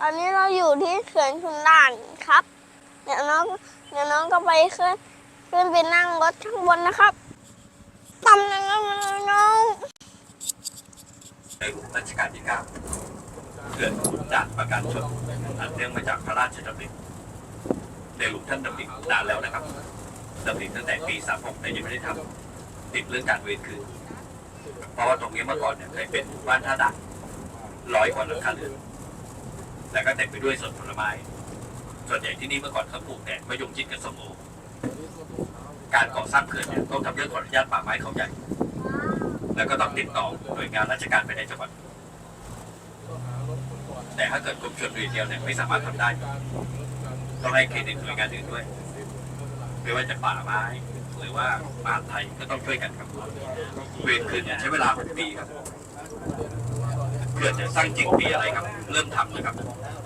ตอนนี้เราอยู่ที่เขื่อนชุนด่านครับ เดี๋ยวน้องเดี๋ยวน้องก็ไปขึ้นขึ้นไปนั่งรถข้างบนนะครับตำยังไงมาเลยน้องในหลวงรัชกาลที่เก้าเขื่อนขุนด่านประการชนอันเนื่องมาจากพระราชดำริในหลวงท่านดำรินานแล้วนะครับดำริตั้งแต่ปี36แต่ยังไม่ได้ทำติดเรื่องการเวรคืนเพราะว่าตรงนี้เมื่อก่อนเนี่ยเคยเป็นหมู่บ้านท่าด่านร้อยกว่าหลังคาเรือน แล้วก็เต็มไปด้วยสวนผลไม้ ส่วนใหญ่ที่นี่เมื่อก่อนเขาปลูกแต่มะยงชิดกับส้มโอการก่อสร้างเขื่อนเนี่ยต้องทำเรื่องขออนุญาตป่าไม้เขาใหญ่ แล้วก็ต้องติดต่อหน่วยงานราชการภายในจังหวัด แต่ถ้าเกิดกรมชลประทานเดียวเนี่ยไม่สามารถทำได้ต้องให้เครดิตหน่วยงานอื่นด้วย ไม่ว่าจะป่าไม้หรือว่ามหาไทยก็ต้องช่วยกันครับเวรคืนเนี่ยใช้เวลา6ปีครับเขื่อนเนี่ยสร้างจริงปีอะไรครับ เริ่มทำนะครับ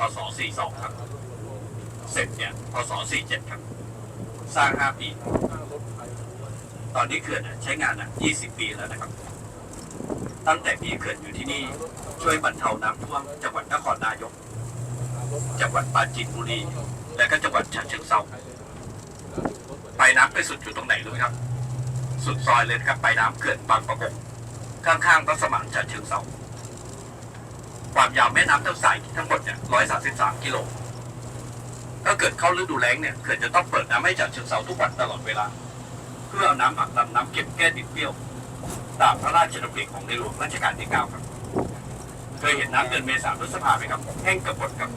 พศ 42 ครับ เสร็จเนี่ย พศ 47 ครับ สร้าง 5 ปี ตอนนี้เขื่อนใช้งานอะ 20 ปีแล้วนะครับ ตั้งแต่มีเขื่อนอยู่ที่นี่ ช่วยบรรเทาน้ำท่วมจังหวัดนครนายก จังหวัดปราจีนบุรี และก็จังหวัดฉะเชิงเทราไปน้ำไปสุดอยู่ตรงไหนรู้ไหมครับ สุดซอยเลยนครับ ไปน้ำเขื่อนบางประกงข้างๆรัศมานฉะเชิงเทรา ความยาวแม่น้ำทั้งสายทั้งหมดเนี่ย133กิโลถ้าเกิดเข้าฤดูแล้งเนี่ยเขื่อนจะต้องเปิดน้ำให้ฉะเชิงเทราทุกวันตลอดเวลา เพื่อเอาน้ำผลักดันน้ำเก็บแก้ดินเปรี้ยว ตามพระราชดำริของในหลวงรัชกาลที่9ครับ เคยเห็นน้ำเดือนเมษาพฤษภาไหมครับ แห้งกับหมดครับ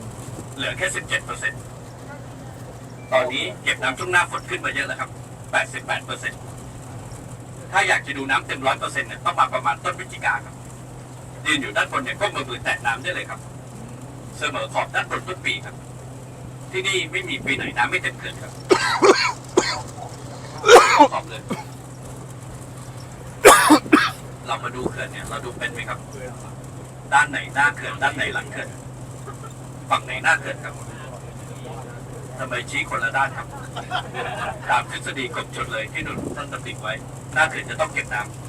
เหลือแค่17เปอร์เซ็นต์ตอนนี้เก็บน้ำช่วงหน้าฝนขึ้นมาเยอะแล้วครับ88เปอร์เซ็นต์ถ้าอยากจะดูน้ำเต็มร้อยเปอร์เซ็นต์เนี่ยต้องมาประมาณต้นพฤศจิกาครับ ยืนอยู่ด้านบนเนี่ยก็มือมือแตะน้ำได้เลยครับ เสมอขอบด้านบนทุกปีครับ ที่นี่ไม่มีปีไหนน้ำไม่เต็มเขื่อนครับขอบเลย เรามาดูเขื่อนเนี่ยเราดูเป็นไหมครับ ด้านไหนหน้าเขื่อนด้านไหนหลังเขื่อนฝั่งไหนหน้าเขื่อนครับทำไมชี้คนละด้านครับ ตามทฤษฎีกรมชนเลยที่หนุนท่านตำหนิไว้ หน้าเขื่อนจะต้องเก็บน้ำ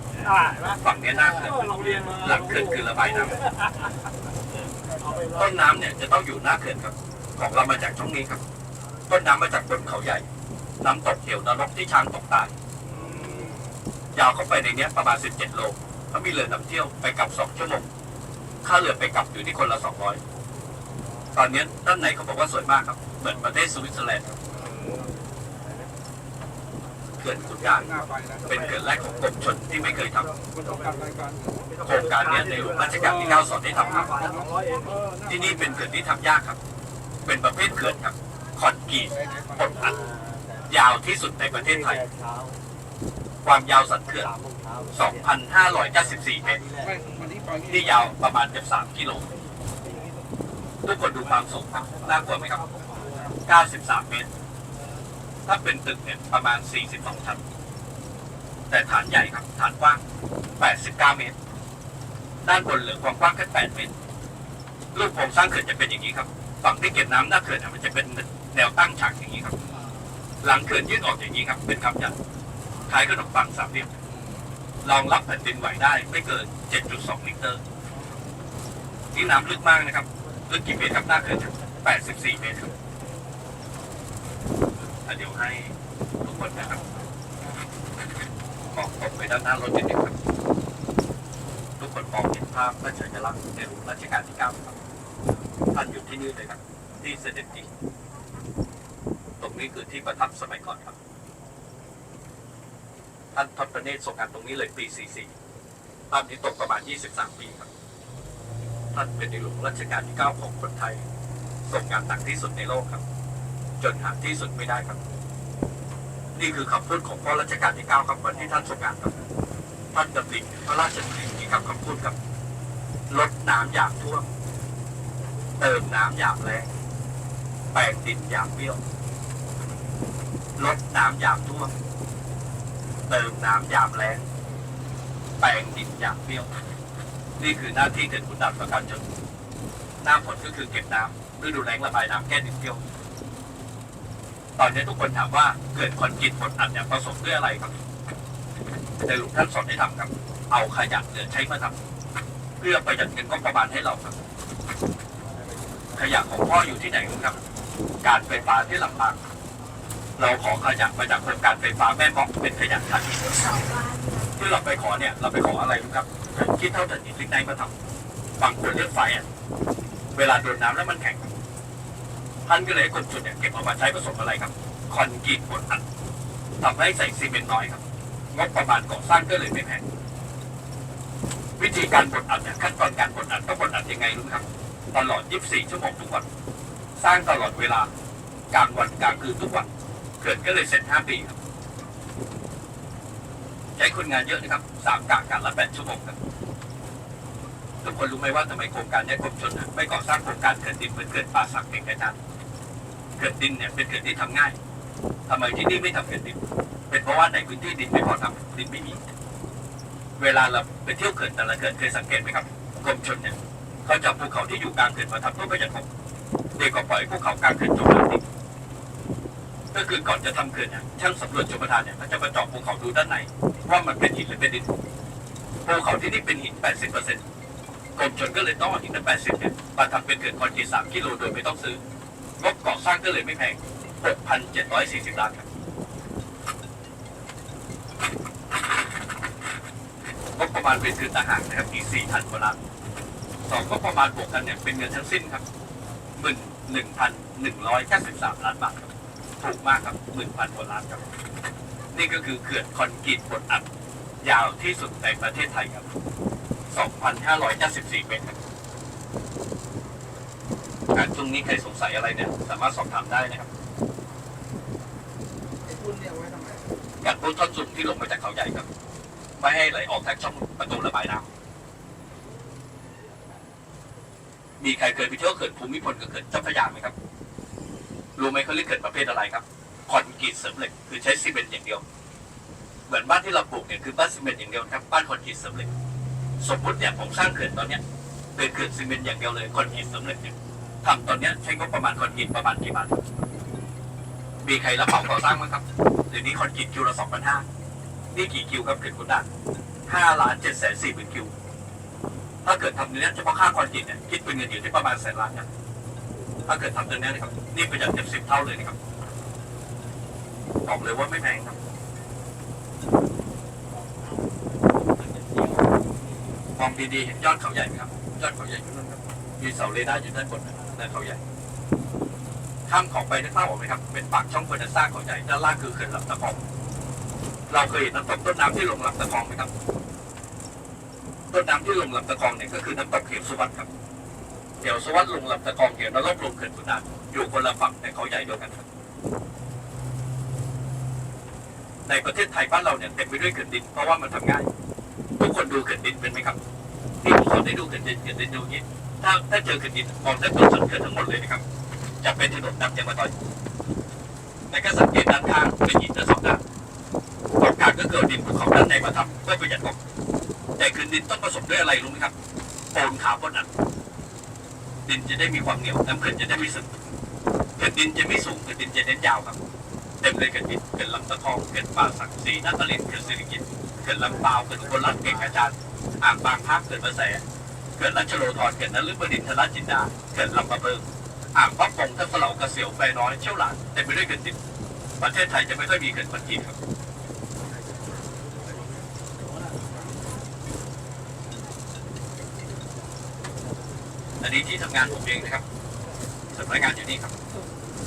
ฝั่งเนี้ยหน้าเขื่อนหลังเขื่อนคือระบายน้ำต้นน้ำเนี่ยจะต้องอยู่หน้าเขื่อนครับ ของเรามาจากช่องนี้ครับ ต้นน้ำมาจากบนเขาใหญ่ น้ำตกเขียวนรกที่ช้างตกตายยาวเข้าไปในเนี้ยประมาณ 17 โลเขามีเรือนำเที่ยวไปกลับ 2 ชั่วโมง ค่าเรือไปกลับอยู่ที่คนละ 200 ตอนนี้ด้านในเขาบอกว่าสวยมากครับ เหมือนประเทศสวิตเซอร์แลนด์ครับ เขื่อนขุนด่านเป็นเขื่อนแรกของกรมชนที่ไม่เคยทำโครงการเนี้ในหลวงรัชกาลที่ 9 สอนให้ทำครับที่นี่เป็นเขื่อนที่ทำยากครับ เป็นประเภทเขื่อนครับคอนกรีตปดอัดยาวที่สุดในประเทศไทย ความยาวสันเขื่อน 2,594 เมตรที่ยาวประมาณเกือบ3กิโล ทุกคนดูความสูงครับ น่ากลัวไหมครับ 93 เมตร ถ้าเป็นตึกเนี่ยประมาณ 42 ชั้น แต่ฐานใหญ่ครับ ฐานกว้าง 89 เมตร ด้านบนเหลือความกว้างแค่ 8 เมตร รูปโครงสร้างเขื่อนจะเป็นอย่างนี้ครับ ฝั่งที่เก็บน้ำหน้าเขื่อนนะมันจะเป็นแนวตั้งฉากอย่างนี้ครับ หลังเขื่อนยื่นออกอย่างนี้ครับ เป็นคำยันคล้ายขนมปังสามเหลี่ยม รองรับแผ่นดินไหวได้ไม่เกิน 7.2 ลิตรนี่น้ำลึกมากนะครับ ลึกกี่เมตรครับหน้าเขื่อน84 เมตรครับ เดี๋ยวให้ทุกคนนะครับมองตรงไปด้านหน้ารถนิดนึงครับ ทุกคนมองเห็นภาพพระเฉลิมลักษณ์ในหลวงรัชกาลที่9ครับท่านอยู่ที่นี่เลยครับ ที่เสด็จจริงตรงนี้คือที่ประทับสมัยก่อนครับ ท่านทอดพระเนตรทรงงานตรงนี้เลยปี 44 ภาพนี้ตกประมาณ 23 ปีครับ ท่านเป็นในหลวงรัชกาลที่ 9 ของคนไทยทรงงานหนักที่สุดในโลกครับ จนหาที่สุดไม่ได้ครับ นี่คือคำพูดของพ่อรัชกาลที่9ครับวันที่ท่านทรงงานครับท่านดำริพระราชดำรินี้ครับคำพูดครับลดน้ำหยามท่วม เติมน้ำหยามแรงแปลงดินหยามเบี้ยวลดน้ำหยามท่วม เติมน้ำยามแรงแปลงดินยามเปรี้ยว นี่คือหน้าที่เกิดขุนด่านประการชนหน้าฝนก็คือเก็บน้ำฤดูแล้งระบายน้ำแก้ดินเปรี้ยว ตอนนี้ทุกคนถามว่าเกิดคนกรีตฝนอัดเนี่ยผสมด้วยอะไรครับในหลวงท่านสอนให้ทำครับ เอาขยะเหลือใช้มาทำเพื่อประหยัดเงินก็ประมาณให้เราครับ ขยะของพ่ออยู่ที่ไหนครับ การไฟฟ้าที่ลำปางเราขอขยะมาจากโครงการไฟฟ้าแม่เมาะเป็นขยะถ่านหินที่เราไปขอเนี่ย เราไปขออะไรครับคิดเท่าถ่านหินลิกไนท์มาทำบางคนเลือกไฟอะเวลาโดนน้ำแล้วมันแข็ง ท่านก็เลยให้กรมชนเนี่ยเก็บเอามาใช้ผสมอะไรครับ คอนกรีตบดอัดทำให้ใส่ซีเมนต์น้อยครับงบประมาณก่อสร้างก็เลยไม่แพงวิธีการบดอัดเนี่ยขั้นตอนการบดอัดต้องบดอัดยังไงรู้ไหมครับ ตลอด 24 ชั่วโมงทุกวัน สร้างตลอดเวลากลางวันกลางคืนทุกวันเกิดก็เลยเสร็จ 5 ปีครับใช้คนงานเยอะนะครับสามกะกะละ8ชั่วโมงครับทุกคนรู้ไหมว่าทำไมโครงการนี้กรมชนไม่ก่อสร้างโครงการเกิดดินเหมือนเกิดป่าสักเก่งกระ เกิดดินเนี่ยเป็นเกิดที่ทำง่ายทำไมที่นี่ไม่ทำเกิดดิน เป็นเพราะว่าในพื้นที่ดินไม่พอทำดินไม่มี เวลาเราไปเที่ยวเขื่อนแต่ละเขื่อนเคยสังเกตไหมครับกรมชนเนี่ยเขาจับภูเขาที่อยู่กลางเขื่อนมาทำเพื่อประหยัดงบเด็กก็ปล่อยภูเขากลางเขื่อนจมน้ำทิ้ก็คือก่อนจะทำเขื่อนเนี่ยช่างสำรวจชมประทานเนี่ยเขาจะมาเจาะภูเขาดูด้านในว่ามันเป็นหินหรือเป็นดินภูเขาที่นี่เป็นหิน 80%กรมชนก็เลยต้องเอาหินนั้น80เนี่ยมาทำเป็นเขื่อนคอนกรีต3กิโลโดยไม่ต้องซื้อ งบก่อสร้างก็เลยไม่แพง 6,740 ล้านครับงบประมาณเป็นคือทหารนะครับอีกสี่พันกว่าล้านสองก็ประมาณบวกกันเนี่ยเป็นเงินทั้งสิ้นครับหมื่นหนึ่งพันหนึ่งร้อยเก้าสิบสามล้านบาทครับถูกมากครับหมื่นพันกว่าล้านครับ นี่ก็คือเขื่อนคอนกรีตบดอัดยาวที่สุดในประเทศไทยครับสองพันห้าร้อยเก้าสิบสี่เมตรครับ การตรงนี้ใครสงสัยอะไรเนี่ยสามารถสอบถามได้นะครับอยาการพ่นท่อนซุงที่ลงมาจากเขาใหญ่ครับ ไม่ให้ไหลออกทางช่องประตูระบายน้ำมีใครเคยไปเที่ยวเขื่อนภูมิพลกับเขื่อนเจ้าพระยาไหมครับรู้ไหมเขาเรียกเขื่อนประเภทอะไรครับคอนกรีตเสริมเหล็กคือใช้ซีเมนต์อย่างเดียว เหมือนบ้านที่เราปลูกเนี่ยคือบ้านซีเมนต์อย่างเดียวครับบ้านคอนกรีตเสริมเหล็กสมมติเนี่ยผมสร้างเขื่อนตอนเนี้ยเป็นเขื่อนซีเมนต์อย่างเดียวเลยคอนกรีตเสริมเหล็กเนี่ย ทำตอนนี้ใช้งบประมาณคอนกรีตประมาณกี่บาทมีใครรับเหมาก่อสร้างไหมครับเดี๋ยวนี้คอนกรีตคิวละสองพันห้านี่กี่คิวครับเกิดคุณด่านห้าล้านเจ็ดแสนสี่หมื่นคิว ถ้าเกิดทำเนี้ยเฉพาะค่าคอนกรีตเนี่ยคิดเป็นเงินอยู่ที่ประมาณแสนล้านนะถ้าเกิดทำตัวนี้นะครับ นี่ประหยัดเต็มสิบเท่าเลยนะครับบอกเลยว่าไม่แพงครับมองดีๆเห็นยอดเขาใหญ่ไหมครับ ยอดเขาใหญ่อยู่นั่นครับ มีเสาเรดาร์อยู่ด้านบนนะ ด้านเขาใหญ่ข้ามของไปนึกภาพออกไหมครับ เป็นปากช่องเฟอร์นัซ่าเขาใหญ่ด้านล่างคือเขื่อนลำตะคองเราเคยเห็นน้ำตกต้นน้ำที่ลงลำตะคองไหมครับต้นน้ำที่ลงลำตะคองเนี่ยก็คือน้ำตกเขียวสวัสดิ์ครับเขียวสวัสดิ์ลงลำตะคองเขียวนรกลงเขื่อนขุนด่านอยู่คนละฝั่งแต่เขาใหญ่เดียวกันครับในประเทศไทยบ้านเราเนี่ยเต็มไปด้วยเขื่อนดินเพราะว่ามันทำง่าย ทุกคนดูเขื่อนดินเป็นไหมครับนี่ผมสอนได้ดูเขื่อนดินเขื่อนดินดูอย่นี้ ถ้าถ้าเจอขื่นดินมองด้านบนสุดเขื่นทั้งหมดเลยนะครับ จะเป็นถนนดำยางมะตอยแต่ก็สังเกตด้านข้างเป็นหินทั้งสองด้านตองการก็เกิดดินภูเขาด้านในมาทำเพื่อประหยัดงบแต่คืนดินต้องผสมด้วยอะไรรู้ไหมครับโปนขาวบนนั้นดินจะได้มีความเหนียวน้ำขื่นจะได้ไม่สึกเขื่นดินจะไม่สูงเขื่นดินจะเน้นยาวครับเต็มเลยเขื่นดินเขื่อนลำตะคองเขื่อนป่าสักสีนาตะลินเขื่อนสิริกิตเขื่อนลำปาวเขื่อนอุบลรัตน์เก่งกระจานอ่างบางพักเขื่อนพระแส เขื่อนรัชโลธรเขื่อนนฤบดินทรจินดาเขื่อนลำปะเพิงอ่างพระปงทับเสลากระเสียวแปน้อยเชี่ยวหลานเต็มไปด้วยเขื่อนดินประเทศไทยจะไม่ค่อยมีเขื่อนคอนกรีครับอันนี้ที่ทำงานผมเองนะครับสำนักงานอยู่นี่ครับ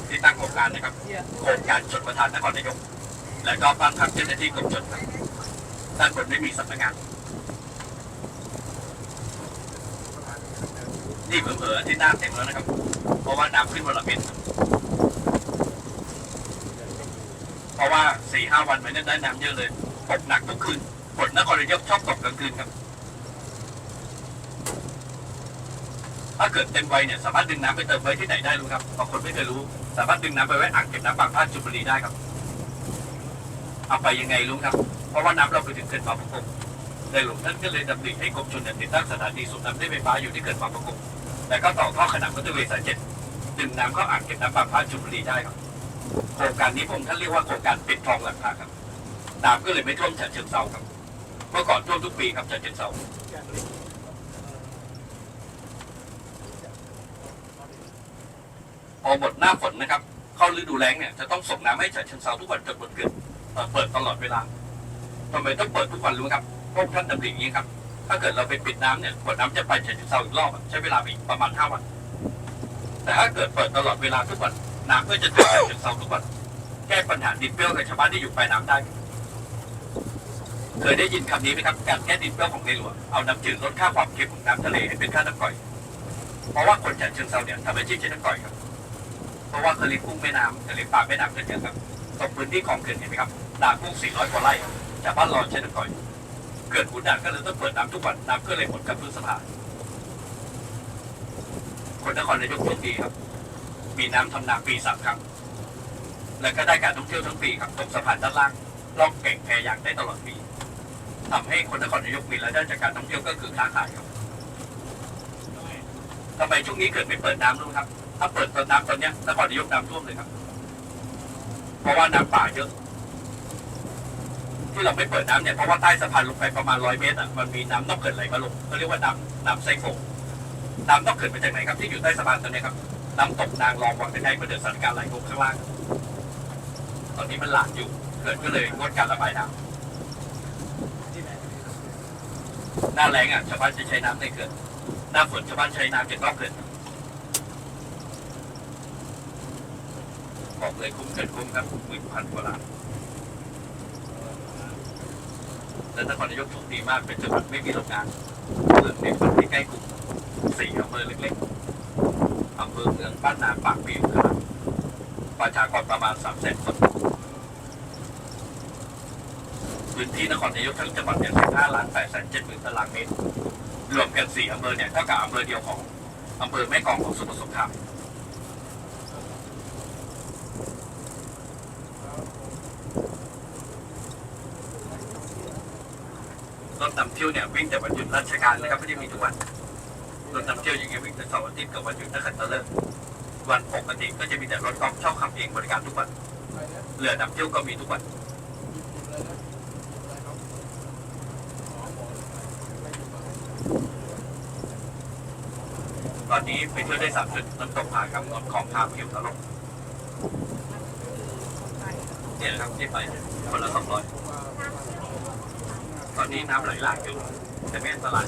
ที่ตั้งโครงการนะครับ โครงการชนประทานนครนายกและก็บ้านพักเจ้าหน้าที่กรมชนครับด้านบนไม่มีสำนักงาน นี่เผลอๆที่น้ำเต็มแล้วนะครับ เพราะว่าน้ำขึ้นวันละเมตรเพราะว่าสี่ห้าวันไปนั้นได้น้ำเยอะเลยตกหนักทุกคืนฝนนครนายกชอบตกกลางคืนครับ ถ้าเกิดเต็มไวเนี่ยสามารถดึงน้ำไปเติมไว้ที่ไหนได้รู้ครับบางคนไม่เคยรู้ สามารถดึงน้ำไปไว้อ่างเก็บน้ำบางพระจุบุรีได้ครับ เอาไปยังไงรู้ครับ เพราะว่าน้ำเราไปถึงเขื่อนบางประกงในหลวงท่านก็เลยดำริให้กรมชลเนี่ยติดตั้งสถานีสูบน้ำด้วยไฟฟ้าอยู่ที่เขื่อนบางประกง แต่ก็ต่อท่อขนาดมอเตอร์เวย์สายเจ็ดดึงน้ำเข้าอ่างเก็บน้ำบางพระจุบุรีได้ครับโครงการนี้ผมท่านเรียกว่าโครงการปิดคลองหลังคาครับน้ำก็เลยไม่ท่วมฉะเชิงเซาครับ เมื่อก่อนท่วมทุกปีครับฉะเชิงเซาเอหมดหน้าฝนนะครับ เข้าฤดูแล้งเนี่ยจะต้องส่งน้ำให้ฉะเชิงเซาทุกวันจนหมดเกลือนเอ่อเปิดตลอดเวลาทำไมต้องเปิดทุกวันรู้ครับเพราะท่านดำริอย่างนี้ครับ ถ้าเกิดเราไปปิดน้ำเนี่ยขวดน้ำจะไปฉะเชิงเซาอีกรอบอะใช้เวลาไปอีกประมาณห้าวัน แต่ถ้าเกิดเปิดตลอดเวลาทุกวันน้ำก็จะถึงฉะเชิงเซาทุกวันแก้ปัญหาดินเปรี้ยวกับชาวบ้านที่อยู่ปลายน้ำได้เคยได้ยินคำนี้ไหมครับการแก้ดินเปรี้ยวของในหลวงเอาน้ำจืดลดค่าความเค็มของน้ำทะเลให้เป็นค่าน้ำก่อย เพราะว่าคนฉะเชิงเซาเนี่ยทำอาชีพใช้น้ำก่อยครับ เพราะว่าเคยเลี้ยงกุ้งแม่น้ำเคยเลี้ยงปลาแม่น้ำกันเยอะครับตรงพื้นที่ของเขื่อนเห็นไหมครับด่ากุ้ง400กว่าไร่ชาวบ้านรอใช้น้ำก่อย เกิดขุนด่านก็เลยต้องเปิดน้ำทุกวันน้ำก็เลยหมดกับพื้นสะพานคนนครนายกโชคดีครับ มีน้ำทำนาปีสามครั้ง แล้วก็ได้การท่องเที่ยวทั้งปีครับตรงสะพานด้านล่างล่องแก่งแพยางได้ตลอดปีทำให้คนนครนายกมีรายได้จากการท่องเที่ยวก็คือค้าขายครับทำไมช่วงนี้เกิดไม่เปิดน้ำรู้ไหมครับ ถ้าเปิดเปิดน้ำตอนเนี้ยนครนายกน้ำท่วมเลยครับ เพราะว่าน้ำป่าเยอะ ที่เราไม่เปิดน้ำเนี่ยเพราะว่าใต้สะพานลงไปประมาณร้อยเมตรอะมันมีน้ำนอกเขื่อนไหลมาลงเขาเรียกว่าน้ำน้ำไซโคนน้ำนอกเขื่อนมาจากไหนครับที่อยู่ใต้สะพานตอนนี้ครับน้ำตกนางรองวังตะไคร้มาเดินสถานการณ์ไหลลงข้างล่าง ตอนนี้มันหลากอยู่เกิดก็เลยงดการระบายน้ำหน้าแรงอะชาวบ้านจะใช้น้ำในเขื่อนหน้าฝนชาวบ้านใช้น้ำจากนอกเขื่อนบอกเลยคุ้มเกินคุ้มครับหมื่นพันกว่าล้าน และนครนายกโชคดีมากเป็นจังหวัดไม่มีโรงงานเมืองในพื้นที่ใกล้กรุงสี่อำเภอเล็กๆอำเภอเมืองบ้านนาปากปีครับประชากรประมาณสามแสนคนพื้นที่นครนายกทั้งจังหวัดเนี่ย15ล้าน8แสน7หมื่นตารางเมตรรวมกัน4อำเภอเนี่ยเท่ากับอำเภอเดียวของอำเภอแม่กองของสมุทรสงคราม รถนำเที่ยวเนี่ยวิ่งแต่วันหยุดราชการนะครับไม่ได้มีทุกวันรถนำเที่ยวอย่างเงี้ยวิ่งแต่เสาร์อาทิตย์กับวันหยุดนักขัตฤกษ์วันปกติก็จะมีแต่รถกอล์ฟเช่าขับเองบริการทุกวันเรือนำเที่ยวก็มีทุกวันตอนนี้ไปเที่ยวได้สามจุดน้ำตกผากับนนของพาผิวตลกเนี่ยครับที่ไปคนละสองร้อย อนนี้น้ำไหลหลากอยู่แต่ไม่อันตราย